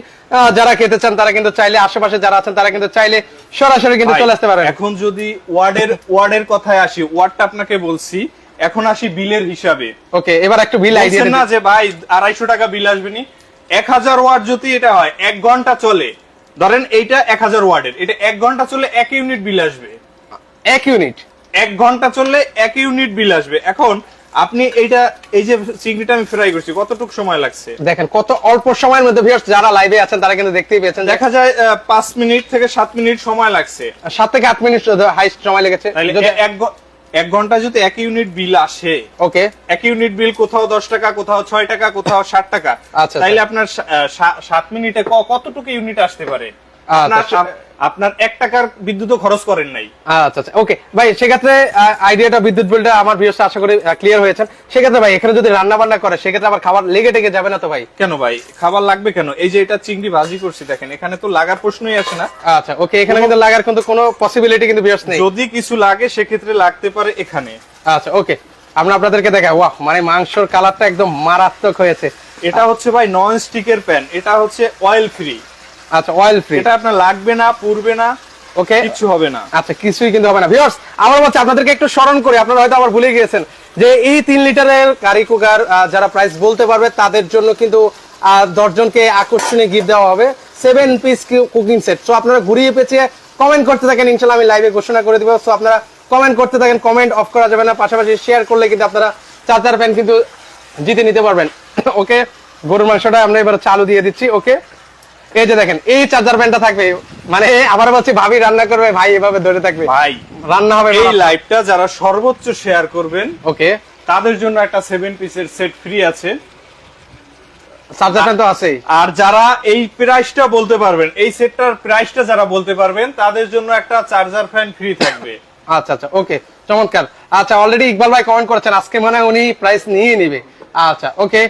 যারা খেতে চান তারা কিন্তু চাইলে আশেপাশে যারা আছেন তারা কিন্তু চাইলে সরাসরি কিন্তু চলে আসতে পারেন। এখন যদি ওয়ার্ডের ওয়ার্ডের কথায় আসি ওয়ার্ডটা আপনাকে বলছি এখন আসি বিলের হিসাবে। ওকে এবার একটু বিল আইডিয়া না যে ভাই আড়াইশো টাকা বিল আসবে নি এক হাজার ওয়াট যদি এটা হয় এক ঘণ্টা চলে। ধরেন এইটা এক হাজার ওয়ার্ডের এটা এক ঘণ্টা চলে এক ইউনিট বিল আসবে। এক ইউনিট। এক ঘণ্টা চললে এক ইউনিট বিল আসবে। এখন আপনি এইটা এই যে চিংড়িটা আমি ফ্রাই করছি কতটুকু সময় লাগছে? দেখেন কত অল্প সময়ের মধ্যে ভিউয়ার্স যারা লাইভে আছেন তারা কিন্তু দেখতেই পেয়েছেন দেখা যায় আহ, পাঁচ মিনিট থেকে সাত মিনিট সময় লাগছে। সাত থেকে আট মিনিট হাইস্ট সময় লেগেছে। যদি- এক এক ঘণ্টা যদি এক ইউনিট বিল আসে ওকে। এক ইউনিট বিল কোথাও দশ টাকা কোথাও ছয় টাকা কোথাও ষাট টাকা আচ্ছা, তাইলে আপনার সা- সা- সাত মিনিটে কতটুকু ইউনিট আসতে পারে? আপনার আচ্ছা। এক টাকার বিদ্যুৎ খরচ করেন নাই। আচ্ছা আচ্ছা। ওকে ভাই সেক্ষেত্রে আইডিয়াটা বিদ্যুৎ বিলটা আমার আশা করি ক্লিয়ার হয়েছেন। সেক্ষেত্রে ভাই এখানে যদি রান্না বান্না করে সেক্ষেত্রে আবার খাবার লেগে টেগে যাবে না তো ভাই? কেন ভাই? খাবার লাগবে কেন? এই যে এটা চিংড়ি ভাজি করছি দেখেন এখানে তো লাগার প্রশ্নই আসে না। আচ্ছা ওকে এখানে কিন্তু লাগার কিন্তু কোনো পসিবিলিটি কিন্তু নেই। যদি কিছু লাগে সেক্ষেত্রে লাগতে পারে এখানে। আচ্ছা ওকে আমরা আপনাদেরকে দেখাই। ওয়াহ মানে মাংসর কালারটা একদম মারাত্মক হয়েছে। এটা হচ্ছে ভাই নন স্টিকের প্যান এটা হচ্ছে অয়েল ফ্রি আচ্ছা অয়েল ফ্রি এটা আপনার লাগবে না পুড়বে না ওকে কিছু হবে না। আচ্ছা কিছুই কিন্তু হবে না। ভিউয়ার্স আমার বলছে আপনাদেরকে একটু স্মরণ করি আপনারা হয়তো আবার ভুলে গিয়েছেন যে এই তিন লিটারের কারি কুকার যারা প্রাইস বলতে পারবে তাদের জন্য কিন্তু দশজনকে আকর্ষণীয় গিফট দেওয়া হবে। Seven piece cooking set so আপনারা ঘুরিয়ে পেঁচিয়ে কমেন্ট করতে থাকেন ইনশাল্লাহ আমি লাইভে ঘোষণা করে দিব। সো আপনারা কমেন্ট করতে থাকেন কমেন্ট অফ করা যাবে না। পাশাপাশি শেয়ার করলে কিন্তু আপনারা চার চার প্যান কিন্তু জিতে নিতে পারবেন। ওকে গরুর মাংসটা আমরা এবার চালু দিয়ে দিচ্ছি। ওকে এই যে দেখেন এই চার্জার প্যানটা থাকবে মানে আবার বলছি ভাবি রান্না করবে ভাই এভাবে ধরে থাকবে। ভাই রান্না হবে এই লাইভটা যারা সর্বোচ্চ শেয়ার করবেন ওকে তাদের জন্য একটা সেভেন পিসের সেট ফ্রি আছে। চার্জার তো আছেই। আর যারা এই প্রাইসটা বলতে পারবেন এই সেটটার প্রাইসটা যারা বলতে পারবেন তাদের জন্য একটা চার্জার ফ্যান ফ্রি থাকবে। আচ্ছা আচ্ছা ওকে চমৎকার। আচ্ছা অলরেডি ইকবাল ভাই কমেন্ট করেছেন আজকে মানে উনি প্রাইস নিয়ে নিবে। আচ্ছা ওকে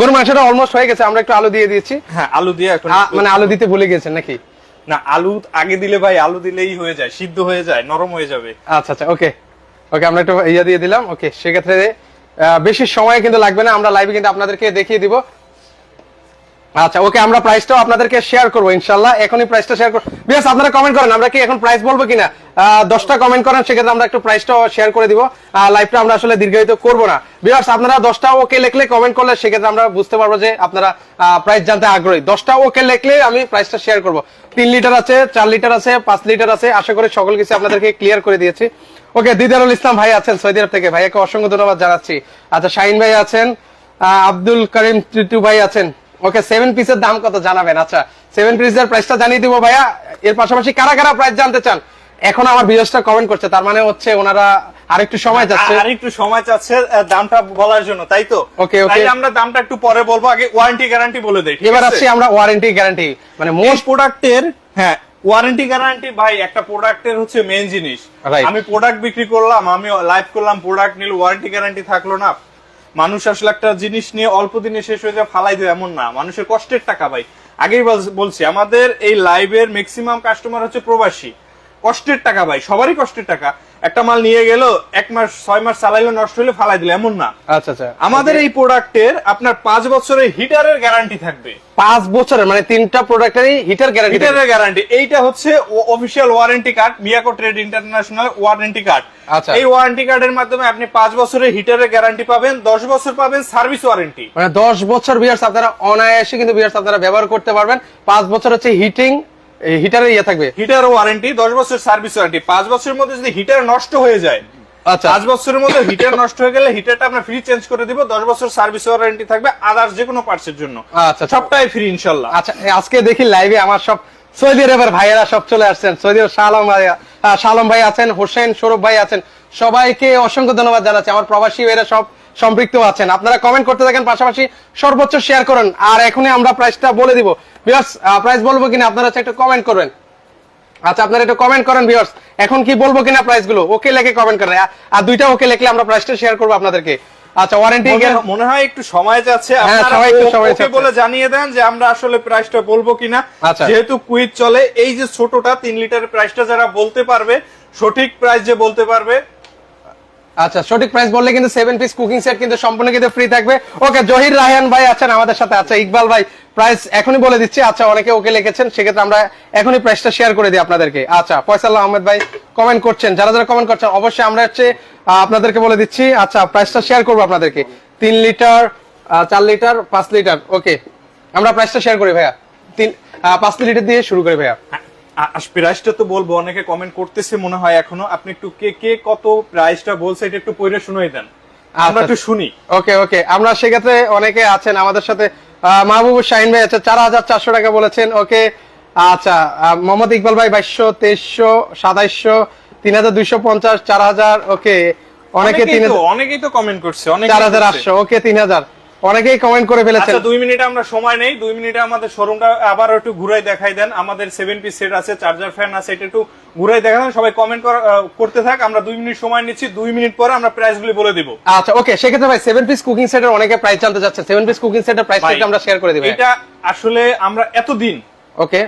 গরু মাংসটা অলমোস্ট হয়ে গেছে আমরা একটু আলু দিয়ে দিয়েছি। হ্যাঁ আলু দিয়ে এখন মানে আলু দিতে ভুলে গেছেন নাকি? না আলু আগে দিলে ভাই আলু দিলেই হয়ে যায় সিদ্ধ হয়ে যায় নরম হয়ে যাবে। আচ্ছা আচ্ছা ওকে ওকে আমরা একটু ইয়ে দিয়ে দিলাম। ওকে সেক্ষেত্রে বেশি সময় কিন্তু লাগবে না আমরা লাইভে কিন্তু আপনাদেরকে দেখিয়ে দিব। আচ্ছা ওকে আমরা প্রাইসটাও আপনাদেরকে শেয়ার করব, ইনশাল্লাহ। এখনই প্রাইসটা শেয়ার করব বিকজ আপনারা কমেন্ট করেন, আমরা কি এখন প্রাইস বলব কিনা? দশটা কমেন্ট করেন, সেক্ষেত্রে আমরা একটু প্রাইসটাও শেয়ার করে দিব। লাইভটা আমরা আসলে দীর্ঘায়িত করব না। বিকজ আপনারা দশটা ওকে লিখলে কমেন্ট করলে সেক্ষেত্রে আমরা বুঝতে পারব যে আপনারা প্রাইস জানতে আগ্রহী। দশটা ওকে লিখলে আমি প্রাইসটা শেয়ার করব। তিন লিটার আছে, চার লিটার আছে, পাঁচ লিটার আছে, আশা করি সকল কিছু আপনাদেরকে ক্লিয়ার করে দিয়েছি। ওকে, দিদারুল ইসলাম ভাই আছেন সৌদি আরব থেকে। ভাইয়াকে অসংখ্য ধন্যবাদ জানাচ্ছি। আচ্ছা শাহিন ভাই আছেন আব্দুল করিম টিটু ভাই আছেন। ওকে সেভেন পিসের দাম কত জানাবেন? আচ্ছা সেভেন পিসের প্রাইসটা জানিয়ে দিব ভাইয়া। এর পাশাপাশি কারা কারা প্রাইস জানতে চান? এখন আমার ভিউয়ার্সটা কমেন্ট করছে তার মানে হচ্ছে ওনারা আরেকটু সময় যাচ্ছে। সময় দামটা বলার জন্য তাই তো? okay. তাইলে আমরা দামটা একটু পরে বলব আগে ওয়ারেন্টি গ্যারান্টি বলে দেই এবার? আসছি আমরা ওয়ারেন্টি গ্যারান্টি মানে মোস্ট প্রোডাক্টের হ্যাঁ ওয়ারেন্টি গ্যারান্টি ভাই একটা প্রোডাক্টের হচ্ছে মেন জিনিস. আমি প্রোডাক্ট বিক্রি করলাম আমি লাইভ করলাম প্রোডাক্ট নিলে ওয়ারেন্টি গ্যারান্টি থাকল না। মানুষ আসলে একটা জিনিস নিয়ে অল্প দিনে শেষ হয়ে যায়, ফালাই দেয়, এমন না। মানুষের কষ্টের টাকা ভাই। আগেই বল- বলছি, আমাদের এই লাইভের ম্যাক্সিমাম কাস্টমার হচ্ছে প্রবাসী। কষ্টের টাকা ভাই, সবারই কষ্টের টাকা। একটা মাল নিয়ে গেল এক মাস ছয় মাস চালাইলো নষ্ট হলে ফালাই দিল এমন না। আচ্ছা আচ্ছা। আমাদের এই প্রোডাক্টের আপনার পাঁচ বছরের হিটারের গ্যারান্টি থাকবে। পাঁচ বছরের মানে তিনটা প্রোডাক্টেরই হিটার গ্যারান্টি হিটারের গ্যারান্টি এইটা হচ্ছে official warranty card Miyako trade international warranty card আচ্ছা। এই ওয়ারেন্টি কার্ডের মাধ্যমে আপনি পাঁচ বছরের হিটারের গ্যারান্টি পাবেন দশ বছর পাবেন সার্ভিস ওয়ারেন্টি মানে দশ বছর বিয়ার্স আপনারা অনায়াসে কিন্তু বিয়ার্স আপনারা ব্যবহার করতে পারবেন। পাঁচ বছর হচ্ছে হিটিং হিটারের ইয়ে থাকবে? হিটার ওয়ারেন্টি দশ বছর সার্ভিস ওয়ারেন্টি। পাঁচ বছরের মধ্যে যদি হিটার নষ্ট হয়ে যায় আচ্ছা। পাঁচ বছরের মধ্যে হিটার নষ্ট হয়ে গেলে হিটারটা আমরা ফ্রি চেঞ্জ করে দিব দশ বছর সার্ভিস ওয়ারেন্টি থাকবে আদার্স যে কোনো পার্টসের জন্য। আচ্ছা আচ্ছা। সবটাই ফ্রি ইনশাল্লাহ। আচ্ছা আজকে দেখি লাইভে আমার সব সৌদি আরবের ভাইয়েরা সব চলে আসছেন। সৌদি আরব শালম ভাই আহ, শালম ভাই আছেন হোসেন সৌরভ ভাই আছেন। সবাইকে অসংখ্য ধন্যবাদ জানাচ্ছি। আমার প্রবাসী ভাইয়েরা সব সম্পৃক্ত আছেন। আপনারা কমেন্ট করতে থাকেন পাশাপাশি সর্বোচ্চ শেয়ার করুন। আর এখনই আমরা প্রাইসটা বলে দিব। বিয়ার্স প্রাইস বলব কিনা আপনারা একটু কমেন্ট করবেন। আচ্ছা আপনারা একটু কমেন্ট করেন ভিউয়ার্স এখন কি বলব কিনা প্রাইসগুলো ওকে লেখে কমেন্ট করেন। আর দুইটা ওকে লিখলে আমরা প্রাইসটা শেয়ার করব আপনাদেরকে। আচ্ছা ওয়ারেন্টি মনে- হয় একটু সময় যাচ্ছে। হ্যাঁ, আপনারা একটু সময় যাচ্ছে। বলে জানিয়ে দেন যে আমরা আসলে প্রাইসটা বলব কিনা। আচ্ছা। যেহেতু কুইজ চলে এই যে ছোটটা তিন লিটারের প্রাইসটা যারা বলতে পারবে সঠিক প্রাইস যে বলতে পারবে আচ্ছা সঠিক প্রাইস বললে কিন্তু সেভেন পিস কুকিং সেট কিন্তু সম্পূর্ণ কিন্তু ফ্রি থাকবে। ওকে জহির রায়হান ভাই আছেন আমাদের সাথে। আচ্ছা ইকবাল ভাই প্রাইস এখনই বলে দিচ্ছি। আচ্ছা অনেকে ওকে লিখেছেন, সেক্ষেত্রে আমরা এখনই প্রাইসটা শেয়ার করে দিই আপনাদেরকে। আচ্ছা ফয়সাল্লাহ আহমেদ ভাই কমেন্ট করছেন। যারা যারা কমেন্ট করছেন, অবশ্যই আমরা হচ্ছে আপনাদেরকে বলে দিচ্ছি। আচ্ছা প্রাইসটা শেয়ার করব আপনাদেরকে। তিন লিটার চার লিটার পাঁচ লিটার ওকে আমরা প্রাইসটা শেয়ার করি ভাইয়া। তিন পাঁচ লিটার দিয়ে শুরু করি ভাইয়া। প্রাইসটা তো বলব অনেকে কমেন্ট করতেছে মনে হয় এখনও। আপনি একটু কে কে কত প্রাইসটা বলছে এটা একটু পড়ে শুনে দেন। আমরা আচ্ছা। একটু শুনি। ওকে ওকে। আমরা সেক্ষেত্রে অনেকে আছেন আমাদের সাথে। মাহবুবুর শাহিন ভাই আছে চার হাজার চারশো টাকা বলেছেন। ওকে আচ্ছা। মোহাম্মদ ইকবাল ভাই বাইশশো তেইশশো সাতাইশশো তিন হাজার দুইশো পঞ্চাশ চার হাজার ওকে। অনেকে তিন অনেকেই তো অনেকেই তো কমেন্ট করছে অনেক চার হাজার আটশো ওকে তিন হাজার। অনেকেই কমেন্ট করে ফেলেছেন। আচ্ছা দুই মিনিটে আমরা সময় নেই। দুই মিনিটে আমাদের শোরুমটা আবার একটু ঘুরাই দেখাই দেন। আমাদের সেভেন পিস সেট আছে চার্জার ফ্যান আছে এটা একটু ঘুরাই দেখা দেন। সবাই কমেন্ট করতে থাক। আমরা দুই মিনিট সময় নিচ্ছি। দুই মিনিট পরে আমরা প্রাইস গুলি বলে দিব। আচ্ছা ওকে সেক্ষেত্রে ভাই সেভেন পিস কুকিং সেটের অনেকে প্রাইস জানতে চাচ্ছেন সেভেন পিস কুকিং সেটের প্রাইস ভাই, আমরা শেয়ার করে ভাই। এটা আসলে আমরা এতদিন ওকে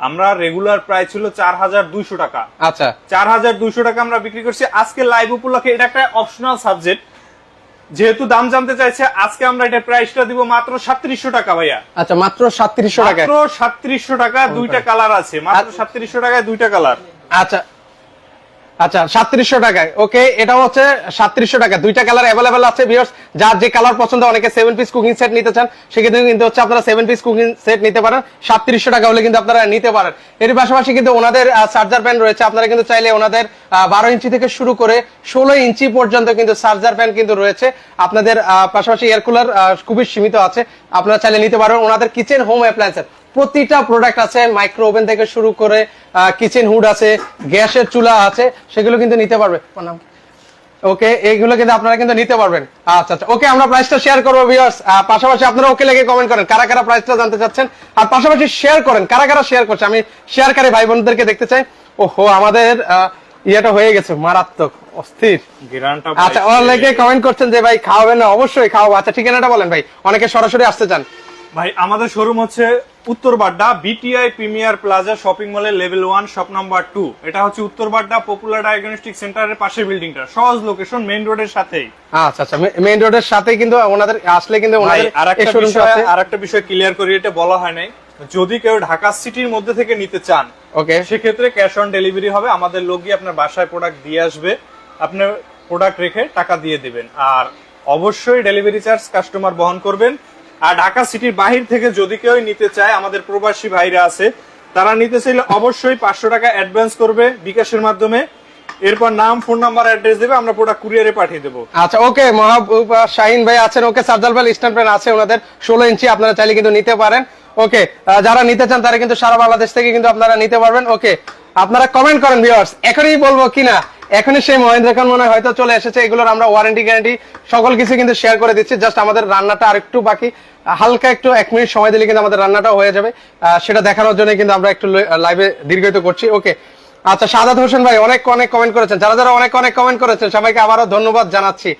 আমরা রেগুলার প্রাইস ছিল চার হাজার দুইশো টাকা। আচ্ছা। চার হাজার দুইশো টাকা আমরা বিক্রি করছি। আজকে লাইভ উপলক্ষে এটা একটা অপশনাল সাবজেক্ট যেহেতু দাম জানতে চাইছে আজকে আমরা এটা প্রাইসটা দিব মাত্র সাতত্রিশশো টাকা ভাইয়া। আচ্ছা মাত্র সাতত্রিশশো টাকা মাত্র সাতত্রিশশো টাকা দুইটা কালার আছে। মাত্র সাতত্রিশশো টাকায় দুইটা কালার আচ্ছা আচ্ছা সাতত্রিশশো টাকায়। ওকে এটা হচ্ছে সাতত্রিশশো টাকা দুইটা কালার অ্যাভেলেবেল আছে ভিউয়ার্স যার যে কালার পছন্দ, অনেকে সেভেন পিস কুকিং সেট নিতে চান, সেক্ষেত্রে কিন্তু হচ্ছে আপনারা সেভেন পিস কুকিং সেট নিতে পারেন। সাতত্রিশশো টাকা হলে কিন্তু আপনারা নিতে পারেন। এর পাশাপাশি কিন্তু ওনাদের চার্জার প্যান রয়েছে। আপনারা কিন্তু চাইলে ওনাদের বারো ইঞ্চি থেকে শুরু করে ষোলো ইঞ্চি পর্যন্ত কিন্তু চার্জার প্যান কিন্তু রয়েছে। আপনাদের পাশাপাশি এয়ার কুলার খুবই সীমিত আছে। আপনারা চাইলে নিতে পারেন ওনাদের কিচেন হোম অ্যাপ্লায়েন্সের প্রতিটা প্রোডাক্ট আছে মাইক্রো ওভেন থেকে শুরু করে কিচেন হুড আছে গ্যাসের চুলা আছে সেগুলো কিন্তু নিতে পারবে। ওকে এইগুলো কিন্তু আপনারা কিন্তু নিতে পারবেন। আচ্ছা আচ্ছা ওকে আমরা প্রাইসটা শেয়ার করব ভিউয়ার্স পাশাপাশি আপনারা ওকে লেগে কমেন্ট করেন কারা কারা প্রাইসটা জানতে চাচ্ছেন? আর পাশাপাশি শেয়ার করেন কারা কারা শেয়ার করছে? আমি শেয়ারকারী ভাই বোনদেরকে দেখতে চাই। ওহো আমাদের ইয়েটা হয়ে গেছে মারাত্মক অস্থির। আচ্ছা অনেকে কমেন্ট করছেন যে ভাই খাওয়াবেন না? অবশ্যই খাওয়াবো। আচ্ছা ঠিকানাটা বলেন ভাই অনেকে সরাসরি আসতে চান। ভাই আমাদের শোরুম হচ্ছে Uttar Badda BTI premier plaza shopping মলের level one shop number two এটা হচ্ছে উত্তর বাড্ডা পপুলার ডায়াগনস্টিক সেন্টারের পাশের বিল্ডিংটা সহজ লোকেশন মেইন রোডের সাথেই। আচ্ছা আচ্ছা মেইন রোডের সাথে কিন্তু ওনাদের আসলে কিন্তু ওনাদের আর একটা বিষয় আছে। বিষয় ক্লিয়ার করি এটা বলা হয় নাই। যদি কেউ ঢাকা সিটির মধ্যে থেকে নিতে চান ওকে সেক্ষেত্রে ক্যাশ অন ডেলিভারি হবে। আমাদের লোক গিয়ে আপনার বাসায় প্রোডাক্ট দিয়ে আসবে। আপনার প্রোডাক্ট রেখে টাকা দিয়ে দিবেন। আর অবশ্যই ডেলিভারি চার্জ কাস্টমার বহন করবেন। আর ঢাকা সিটির বাহির থেকে যদি কেউ নিতে চায়, আমাদের প্রবাসী ভাইরা আছে, তারা নিতে চাইলে অবশ্যই পাঁচশো টাকা অ্যাডভান্স করবে বিকাশের মাধ্যমে। এরপর নাম ফোন নাম্বার অ্যাড্রেস দেবে, আমরা প্রোডাক্ট কুরিয়ারে পাঠিয়ে দেবো। আচ্ছা ওকে, মহাবুব শাহিন ভাই আছেন, ওকে সার্জাল ভাই স্ট্যান্ড ফ্যান আছে ওনাদের, ষোলো ইঞ্চি আপনারা চাইলে কিন্তু নিতে পারেন। ওকে যারা নিতে চান, তারা কিন্তু সারা বাংলাদেশ থেকে কিন্তু আপনারা নিতে পারবেন। ওকে, আপনারা কমেন্ট করেন ভিউয়ার্স এখনই বলব কিনা? এখনই সেই মহেন্দ্র খান মনে হয় হয়তো চলে এসেছে, এগুলোর আমরা ওয়ারেন্টি গ্যারান্টি সকল কিছু কিন্তু শেয়ার করে দিচ্ছি। জাস্ট আমাদের রান্নাটা আরেকটু বাকি। হালকা একটু এক মিনিট সময় দিলে কিন্তু আমাদের রান্নাটা হয়ে যাবে। সেটা দেখানোর জন্য কিন্তু আমরা একটু লাইভে দীর্ঘায়িত করছি। ওকে আচ্ছা সাদাত হোসেন ভাই অনেক অনেক কমেন্ট করেছেন। যারা যারা অনেক অনেক কমেন্ট করেছেন সবাইকে আবারও ধন্যবাদ জানাচ্ছি।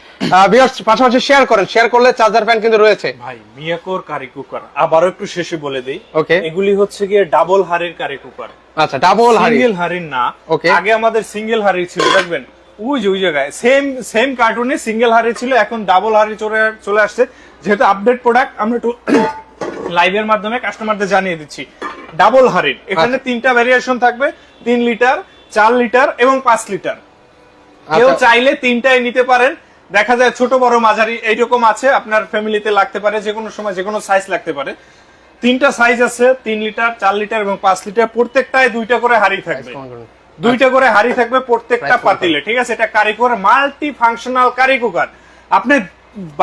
ভিউয়ার্স পাশাপাশি শেয়ার করেন। শেয়ার করলে চার্জার ফ্যান কিন্তু রয়েছে। ভাই মিয়াকোর কারি কুকার আবারও একটু শেষে বলে দেই। ওকে এগুলি হচ্ছে গিয়ে ডাবল হাড়ের কারি কুকার আচ্ছা ডাবল হাড়ি। সিঙ্গেল হাড়ির না। ওকে আগে আমাদের সিঙ্গেল হাড়ি ছিল দেখবেন? ওই যে ওই জায়গায়। সেম সেম কার্টুনে সিঙ্গেল হাড়ি ছিল এখন ডাবল হাড়ি চলে চলে আসছে। যেহেতু আপডেট প্রোডাক্ট আমরা একটু লাইভের মাধ্যমে কাস্টমারদের জানিয়ে দিচ্ছি। ডাবল হাড়ির এখানে আচ্ছা। তিনটা ভ্যারিয়েশন থাকবে। তিন লিটার চার লিটার এবং পাঁচ লিটার কেউ আচ্ছা। চাইলে তিনটাই নিতে পারেন। দেখা যায় ছোট বড় মাঝারি এইরকম আছে। আপনার ফ্যামিলিতে লাগতে পারে যে কোনো সময় যে কোনো সাইজ লাগতে পারে। তিনটা সাইজ আছে তিন লিটার চার লিটার এবং পাঁচ লিটার প্রত্যেকটায় দুইটা করে হাড়ি থাকবে। দুইটা করে হাড়ি থাকবে প্রত্যেকটা পাতিলে ঠিক আছে? এটা কারিকুর মাল্টি ফাংশনাল কারি কুকার আপনি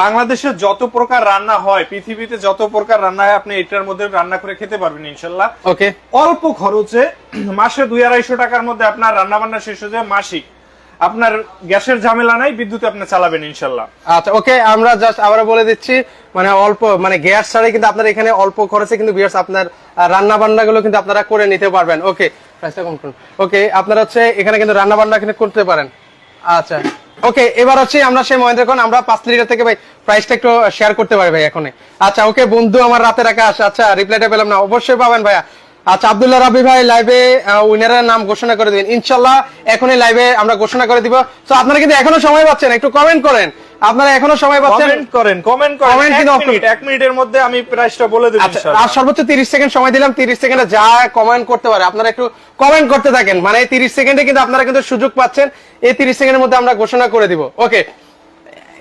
বাংলাদেশে যত প্রকার রান্না হয় পৃথিবীতে যত প্রকার রান্না হয় আপনি এটার মধ্যে রান্না করে খেতে পারবেন ইনশাল্লাহ। ওকে অল্প খরচে মাসে দুই আড়াইশো টাকার মধ্যে আপনার রান্না বান্না শেষ হয়ে যায় মাসিক। আপনার গ্যাসের ঝামেলা নাই বিদ্যুৎ আপনি চালাবেন ইনশাল্লাহ। আচ্ছা ওকে আমরা জাস্ট আবারও বলে দিচ্ছি মানে অল্প মানে গ্যাস ছাড়াই কিন্তু আপনার এখানে অল্প খরচে কিন্তু বিয়ার্স আপনার রান্না বান্না গুলো কিন্তু আপনারা করে নিতে পারবেন। ওকে প্রাইসটা কম করুন। ওকে আপনারা হচ্ছে এখানে কিন্তু রান্না বান্না কিন্তু করতে পারেন। আচ্ছা। ওকে এবার হচ্ছে আমরা সেই মহেন্দ্র এখন আমরা পাঁচ লিটার থেকে ভাই প্রাইসটা একটু শেয়ার করতে পারি ভাই এখন আচ্ছা ওকে বন্ধু, আমার রাতের আকাশ আচ্ছা রিপ্লাইটা পেলাম না। অবশ্যই পাবেন ভাইয়া। আচ্ছা আব্দুল্লাহ রাবি ভাই লাইভে উইনারের নাম ঘোষণা করে দিবেন। ইনশাল্লাহ এখনই লাইভে আমরা ঘোষণা করে দিব। তো আপনারা কিন্তু এখনও সময় পাচ্ছেন একটু কমেন্ট করেন। আপনারা এখনও সময় পাচ্ছেন? কমেন্ট করেন কমেন্ট করেন। এক কিন্তু মিনিট মিনিটের মধ্যে আমি প্রাইসটা বলে দেব আচ্ছা আর সর্বোচ্চ তিরিশ সেকেন্ড সময় দিলাম তিরিশ সেকেন্ডে যা কমেন্ট করতে পারে আপনারা একটু কমেন্ট করতে থাকেন। মানে এই তিরিশ সেকেন্ডে কিন্তু আপনারা কিন্তু সুযোগ পাচ্ছেন এই তিরিশ সেকেন্ডের মধ্যে আমরা ঘোষণা করে দিব। ওকে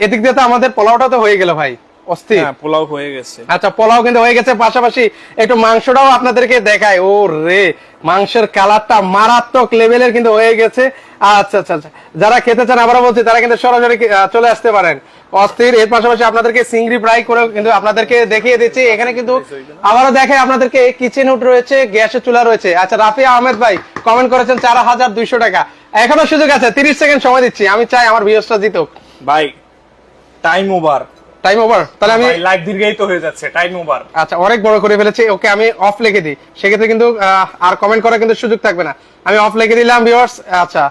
এদিক দিয়ে তো আমাদের পোলাওটা তো হয়ে গেল ভাই। অস্থির। হ্যাঁ পোলাও হয়ে গেছে। আচ্ছা পোলাও কিন্তু হয়ে গেছে পাশাপাশি একটু মাংসটাও আপনাদেরকে দেখায় ও রে মাংসের কালারটা মারাত্মক লেভেলের কিন্তু হয়ে গেছে। আচ্ছা আচ্ছা আচ্ছা। যারা খেতে চান আবারও বলছি তারা কিন্তু সরাসরি চলে আসতে পারেন। অস্থির এর পাশাপাশি আপনাদেরকে চিংড়ি ফ্রাই করে কিন্তু আপনাদেরকে দেখিয়ে দিচ্ছি। এখানে কিন্তু আবারও দেখে আপনাদেরকে কিচেন উড রয়েছে গ্যাসের চুলা রয়েছে। আচ্ছা রাফি আহমেদ ভাই কমেন্ট করেছেন চার হাজার দুইশো টাকা। এখনও সুযোগ আছে তিরিশ সেকেন্ড সময় দিচ্ছি। আমি চাই আমার ভিউসটা জিতুক। ভাই টাইম ওভার টাইম ওভার তাহলে আমি লাইভ দীর্ঘায়িত হয়ে যাচ্ছে টাইম ওভার আচ্ছা অনেক বড় করে ফেলেছি ওকে আমি অফ লিখে দিই। সেক্ষেত্রে কিন্তু আর কমেন্ট করার কিন্তু সুযোগ থাকবে না। আমি অফ লিখে দিলাম ভিউয়ার্স আচ্ছা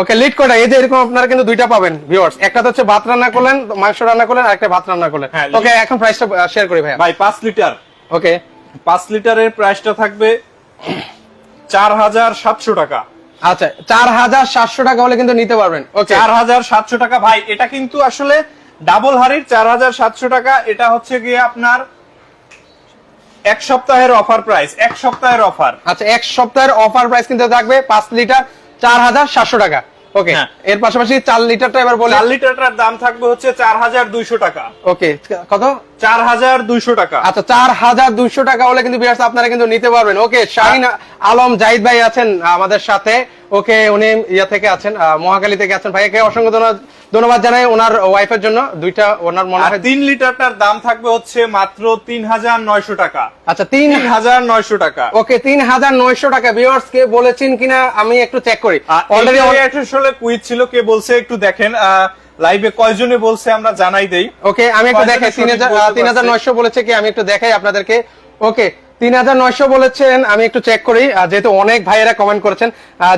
ওকে লিড করে এই যে এরকম আপনারা কিন্তু দুইটা পাবেন ভিউয়ার্স একটা তো হচ্ছে ভাত রান্না করলেন মাংস রান্না করলেন আর একটা ভাত রান্না করলেন। হ্যাঁ, ওকে এখন প্রাইসটা শেয়ার করি ভাইয়া। ভাই পাঁচ লিটার ওকে। পাঁচ লিটারের প্রাইসটা থাকবে চার হাজার সাতশো টাকা। আচ্ছা চার হাজার সাতশো টাকা হলে কিন্তু নিতে পারবেন। ওকে। চার হাজার সাতশো টাকা। ভাই এটা কিন্তু আসলে ডাবল হাড়ির চার হাজার সাতশো টাকা। এটা হচ্ছে গিয়ে আপনার এক সপ্তাহের অফার প্রাইস এক সপ্তাহের অফার। আচ্ছা এক সপ্তাহের অফার প্রাইস কিন্তু থাকবে পাঁচ লিটার চার হাজার সাতশো টাকা। ওকে হ্যাঁ। এর পাশাপাশি চার লিটারটা এবার বলে। চার লিটারটার দাম থাকবে হচ্ছে চার হাজার দুইশো টাকা। ওকে কত? চার হাজার দুইশো টাকা। আচ্ছা চার হাজার দুইশো টাকা হলে কিন্তু বিয়ার্স আপনারা কিন্তু নিতে পারবেন। ওকে শাহিন আলম জাহিদ ভাই আছেন আমাদের সাথে। ওকে উনি ইয়া থেকে আছেন আহ, মহাখালী থেকে আছেন। ভাইকে অসংখ্য ধন্যবাদ জানাই ওনার ওয়াইফের জন্য। দুইটা ওনার মনে হয় তিন লিটারটার দাম থাকবে হচ্ছে মাত্র তিন হাজার নয়শো টাকা। আচ্ছা তিন তিন হাজার নয়শো টাকা। ওকে তিন হাজার নয়শো টাকা। ভিউয়ার্স কে বলেছেন কিনা আমি একটু চেক করি। অলরেডি অলরেডি আসলে কুইজ ছিল কে বলছে একটু দেখেন। লাইভে কয়জনে বলছে আমরা জানাই দেই। ওকে আমি একটু দেখাই তিন হাজার? নয়শো বলেছে কি? আমি একটু দেখাই আপনাদেরকে। ওকে তিন হাজার নয়শো বলেছেন আমি একটু চেক করি। যেহেতু অনেক ভাইয়েরা কমেন্ট করেছেন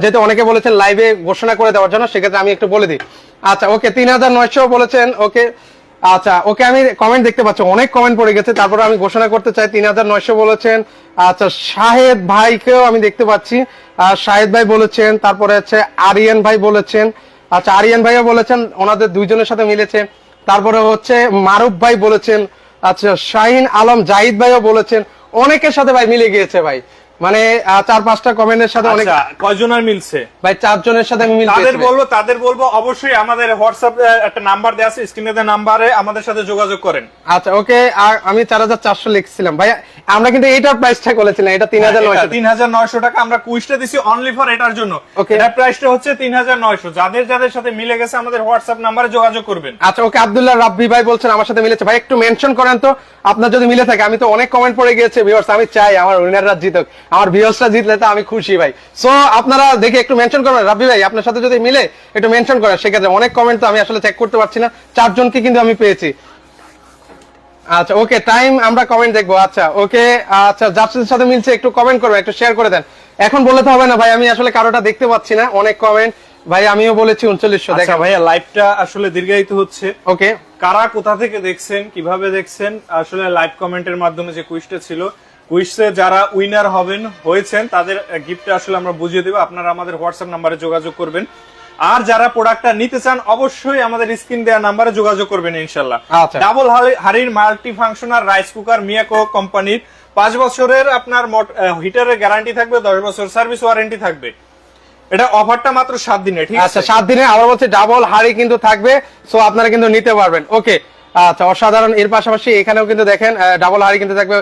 যেহেতু অনেকে বলেছেন লাইভে ঘোষণা করে দেওয়ার জন্য সেক্ষেত্রে আমি একটু বলে দিই। আচ্ছা ওকে তিন হাজার নয়শো বলেছেন ওকে আচ্ছা ওকে আমি কমেন্ট দেখতে পাচ্ছি অনেক কমেন্ট পড়ে গেছে তারপরে আমি ঘোষণা করতে চাই তিন হাজার নয়শো বলেছেন আচ্ছা শাহেদ ভাইকেও আমি দেখতে পাচ্ছি শাহেদ ভাই বলেছেন তারপরে হচ্ছে আরিয়ান ভাই বলেছেন আচ্ছা আরিয়ান ভাইয়া বলেছেন, ওনাদের দুইজনের সাথে মিলেছে। তারপরে হচ্ছে মারুফ ভাই বলেছেন আচ্ছা শাহিন আলম, জাহিদ ভাইও বলেছেন, অনেকের সাথে ভাই মিলে গিয়েছে ভাই। মানে চার পাঁচটা কমেন্টের সাথে অনেক আচ্ছা কয়জনের মিলছে? ভাই চারজনের সাথে আমি মিল তাদের বলব তাদের বলব অবশ্যই আমাদের হোয়াটসঅ্যাপ একটা নাম্বার দেওয়া আছে স্ক্রিনে দেওয়া নাম্বারে আমাদের সাথে যোগাযোগ করেন। আচ্ছা ওকে আমি চার হাজার চারশো লিখছিলাম। ভাই আমরা কিন্তু এইটার প্রাইসটা বলেছিলাম এটা তিন হাজার নয়শো তিন হাজার নয়শো টাকা আমরা কুইজটা দিছি অনলি ফর এটার জন্য. এটার প্রাইসটা হচ্ছে তিন হাজার নয়শো। যাদের যাদের সাথে মিলে গেছে আমাদের হোয়াটসঅ্যাপ নাম্বারে যোগাযোগ করবেন। আচ্ছা ওকে আব্দুল্লাহ রাব্বি ভাই বলছেন আমার সাথে মিলেছে। ভাই একটু মেনশন করেন তো আপনার যদি মিলে থাকে আমি তো অনেক কমেন্ট পড়ে গিয়েছে ভিউয়ার্স আমি চাই আমার উইনাররা জিতুক। আমার ভিউয়ার্সরা জিতলে তো আমি খুশি ভাই। সো আপনারা দেখে একটু মেনশন করবেন। রাব্বি ভাই আপনার সাথে যদি মিলে একটু মেনশন করেন সেক্ষেত্রে অনেক কমেন্ট তো আমি আসলে চেক করতে পারছি না। চারজনকে কিন্তু আমি পেয়েছি। আচ্ছা ওকে টাইম আমরা কমেন্ট দেখব। আচ্ছা ওকে আচ্ছা যার সাথে মিলছে একটু কমেন্ট করবেন একটু শেয়ার করে দেন। এখন বলে তো হবে না ভাই আমি আসলে কারোটা দেখতে পাচ্ছি না অনেক কমেন্ট ভাই আমিও বলেছি উনচল্লিশশো আচ্ছা দেখা ভাইয়া লাইভটা আসলে দীর্ঘায়িত হচ্ছে। ওকে কারা কোথা থেকে দেখছেন কীভাবে দেখছেন আসলে লাইভ কমেন্টের মাধ্যমে যে কুইজটা ছিল কুইজে যারা উইনার হবেন হয়েছেন তাদের গিফট আসলে আমরা বুঝিয়ে দেবো। আপনারা আমাদের হোয়াটসঅ্যাপ নাম্বারে যোগাযোগ করবেন। আর যারা প্রোডাক্টটা নিতে চান অবশ্যই আমাদের স্ক্রিন দেওয়া নাম্বারে যোগাযোগ করবেন ইনশাল্লাহ আচ্ছা। ডাবল হাড়ির multi functional rice cooker Miyako কোম্পানির পাঁচ বছরের আপনার হিটারের গ্যারান্টি থাকবে দশ বছর সার্ভিস ওয়ারেন্টি থাকবে। এটা অফারটা মাত্র সাত দিনে ঠিক আচ্ছা আছে সাত দিনে আবার বলছে ডাবল হাড়ি কিন্তু থাকবে সো আপনারা কিন্তু নিতে পারবেন। ওকে আচ্ছা অসাধারণ। এর পাশাপাশি এখানেও কিন্তু দেখেন ডাবল হাড়ি কিন্তু দেখবে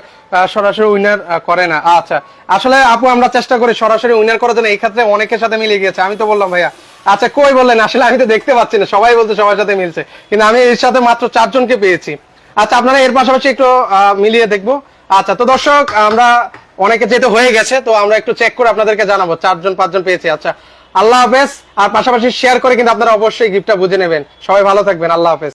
সরাসরি উইনার করে না। আচ্ছা আসলে আপু, আমরা চেষ্টা করি সরাসরি উইনার করার জন্য। এই ক্ষেত্রে অনেকের সাথে মিলে গিয়েছে। আমি তো বললাম, ভাইয়া। আচ্ছা কই বললেন? আসলে আমি তো দেখতে পাচ্ছি না। সবাই বলতে সবার সাথে মিলছে। কিন্তু আমি এর সাথে মাত্র চারজনকে পেয়েছি। আচ্ছা আপনারা এর পাশাপাশি একটু মিলিয়ে দেখব। আচ্ছা তো দর্শক, আমরা অনেকে যেহেতু হয়ে গেছে, তো আমরা একটু চেক করে আপনাদেরকে জানাব। চারজন, পাঁচজন পেয়েছি। আচ্ছা আল্লাহ হাফেজ। আর পাশাপাশি শেয়ার করে কিন্তু আপনারা অবশ্যই গিফটটা বুঝে নেবেন। সবাই ভালো থাকবেন। আল্লাহ হাফেজ।